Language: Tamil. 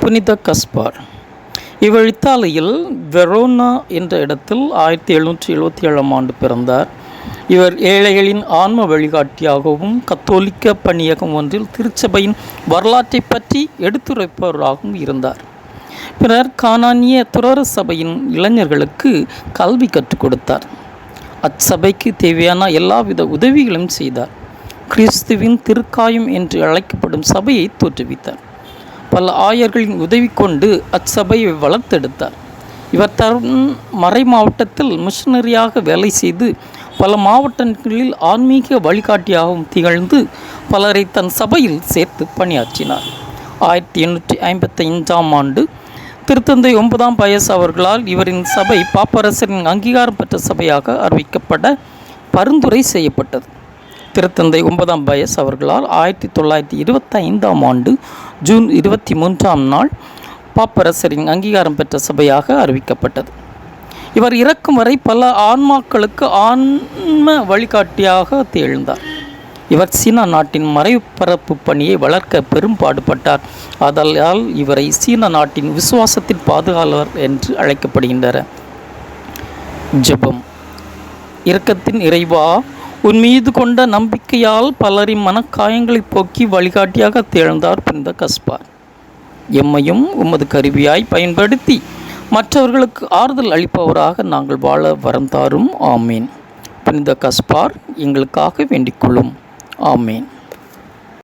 புனித கஸ்பார். இவர் இத்தாலியில் வெரோனா என்ற இடத்தில் ஆயிரத்தி எழுநூற்றி எழுபத்தி ஏழாம் ஆண்டு பிறந்தார். இவர் ஏழைகளின் ஆன்ம வழிகாட்டியாகவும் கத்தோலிக்க பணியகம் ஒன்றில் திருச்சபையின் வரலாற்றை பற்றி எடுத்துரைப்பவராகவும் இருந்தார். பின்னர் கானானிய துறர சபையின் இளைஞர்களுக்கு கல்வி கற்றுக் கொடுத்தார். அச்சபைக்கு தேவையான எல்லாவித உதவிகளும் செய்தார். கிறிஸ்துவின் திருக்காயம் என்று அழைக்கப்படும் சபையை தோற்றுவித்தார். பல ஆயர்களின் உதவி கொண்டு அச்சபையை வளர்த்தெடுத்தார். இவர் தன் மறை மாவட்டத்தில் மிஷனரியாக வேலை செய்து பல மாவட்டங்களில் ஆன்மீக வழிகாட்டியாகவும் திகழ்ந்து பலரை தன் சபையில் சேர்த்து பணியாற்றினார். ஆயிரத்தி எண்ணூற்றி ஐம்பத்தைந்தாம் ஆண்டு திருத்தந்தை ஒன்பதாம் பயஸ் அவர்களால் இவரின் சபை பாப்பரசரின் அங்கீகாரம் பெற்ற சபையாக அறிவிக்கப்பட பரிந்துரை செய்யப்பட்டது. திருத்தந்தை ஒன்பதாம் பயஸ் அவர்களால் ஆயிரத்தி தொள்ளாயிரத்தி இருபத்தைந்தாம் ஆண்டு ஜூன் இருபத்தி மூன்றாம் நாள் பாப்பரசரின் அங்கீகாரம் பெற்ற சபையாக அறிவிக்கப்பட்டது. இவர் இறக்கும் வரை பல ஆன்மாக்களுக்கு ஆன்ம வழிகாட்டியாக திகழ்ந்தார். இவர் சீனா நாட்டின் மறைபரப்பு பணியை வளர்க்க பெரும் பாடுபட்டார். ஆதலால் இவரை சீன நாட்டின் விசுவாசத்தின் பாதுகாவலர் என்று அழைக்கப்படுகின்றனர். ஜெபம். இரக்கத்தின் இறைவா உன் மீது கொண்ட நம்பிக்கையால் பலரின் மனக்காயங்களை போக்கி வழிகாட்டியாக திகழ்ந்தார் புனித கஸ்பார் எம்மையும் உமது கருவியாய் பயன்படுத்தி மற்றவர்களுக்கு ஆறுதல் அளிப்பவராக நாங்கள் வாழ வரம் தாரும். ஆமீன். புனித கஸ்பார் எங்களுக்காக வேண்டிக்கொள்ளும் ஆமீன்